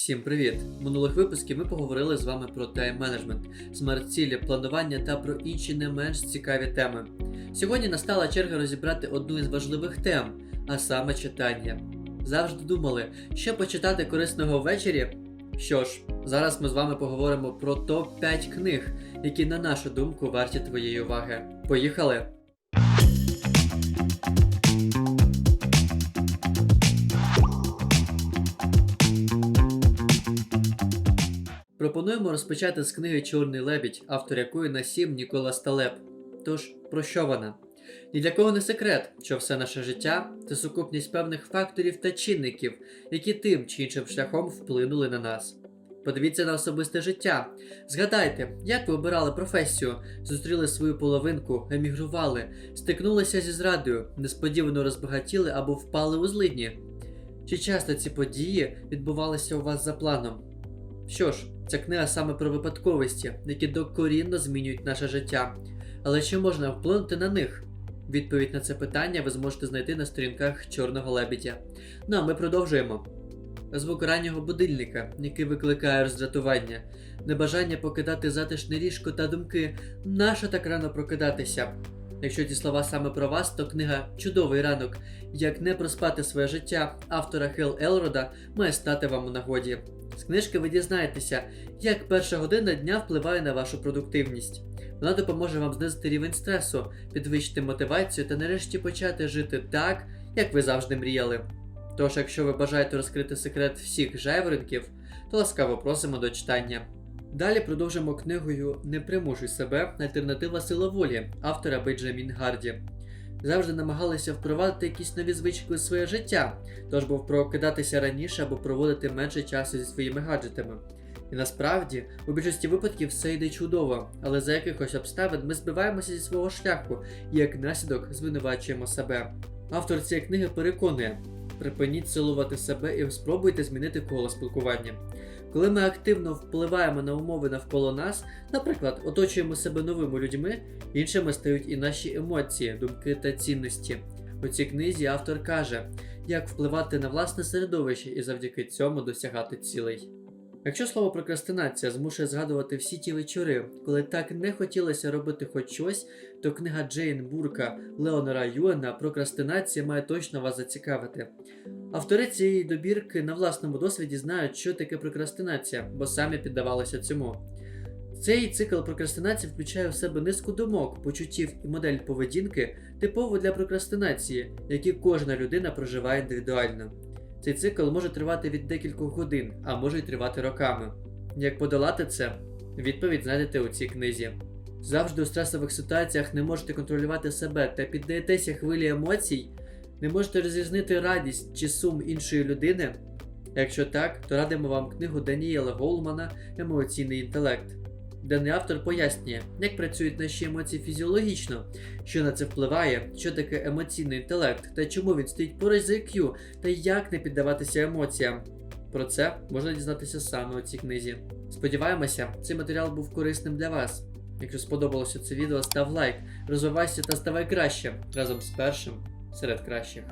Всім привіт! В минулих випусків ми поговорили з вами про тайм-менеджмент, смарт-цілі, планування та про інші не менш цікаві теми. Сьогодні настала черга розібрати одну із важливих тем, а саме читання. Завжди думали, що почитати корисного ввечері. Що ж, зараз ми з вами поговоримо про топ-5 книг, які, на нашу думку, варті твоєї уваги. Поїхали! Пропонуємо розпочати з книги Чорний лебідь, автор якої насім Нікола Сталеп. Тож, про що вона? Ні для кого не секрет, що все наше життя це сукупність певних факторів та чинників, які тим чи іншим шляхом вплинули на нас. Подивіться на особисте життя. Згадайте, як ви обирали професію, зустріли свою половинку, емігрували, стикнулися зі зрадою, несподівано розбагатіли або впали у злидні. Чи часто ці події відбувалися у вас за планом? Що ж, ця книга саме про випадковості, які докорінно змінюють наше життя. Але чи можна вплинути на них? Відповідь на це питання ви зможете знайти на сторінках Чорного лебедя. Ну а ми продовжуємо. Звук раннього будильника, який викликає роздратування, небажання покидати затишне ліжко та думки, нащо так рано прокидатися. Якщо ті слова саме про вас, то книга Чудовий ранок, як не проспати своє життя автора Хел Елрода має стати вам у нагоді. З книжки ви дізнаєтеся, як перша година дня впливає на вашу продуктивність. Вона допоможе вам знизити рівень стресу, підвищити мотивацію та нарешті почати жити так, як ви завжди мріяли. Тож, якщо ви бажаєте розкрити секрет всіх жайворонків, то ласкаво просимо до читання. Далі продовжимо книгою Не примушуй себе. Альтернатива сила волі автора Бенджамін Гарді. Завжди намагалися впровадити якісь нові звички у своє життя, тож був прокидатися раніше або проводити менше часу зі своїми гаджетами. І насправді, у більшості випадків все йде чудово, але за якихось обставин ми збиваємося зі свого шляху і як наслідок звинувачуємо себе. Автор цієї книги переконує: припиніть цілувати себе і спробуйте змінити коло спілкування. Коли ми активно впливаємо на умови навколо нас, наприклад, оточуємо себе новими людьми, іншими стають і наші емоції, думки та цінності. У цій книзі автор каже, як впливати на власне середовище і завдяки цьому досягати цілей. Якщо слово прокрастинація змушує згадувати всі ті вечори, коли так не хотілося робити хоч щось, то книга Джейн Бурка Леонора Юена Прокрастинація має точно вас зацікавити. Автори цієї добірки на власному досвіді знають, що таке прокрастинація, бо самі піддавалися цьому. Цей цикл прокрастинації включає в себе низку думок, почуттів і модель поведінки, типово для прокрастинації, які кожна людина проживає індивідуально. Цей цикл може тривати від декількох годин, а може й тривати роками. Як подолати це? Відповідь знайдете у цій книзі. Завжди у стресових ситуаціях не можете контролювати себе та піддаєтеся хвилі емоцій, не можете розрізнити радість чи сум іншої людини. Якщо так, то радимо вам книгу Даніела Голмана Емоційний інтелект. Даний автор пояснює, як працюють наші емоції фізіологічно, що на це впливає, що таке емоційний інтелект та чому він стоїть поруч з IQ, та як не піддаватися емоціям. Про це можна дізнатися саме у цій книзі. Сподіваємося, цей матеріал був корисним для вас. Якщо сподобалося це відео, став лайк, розвивайся та ставай краще разом з першим серед кращих.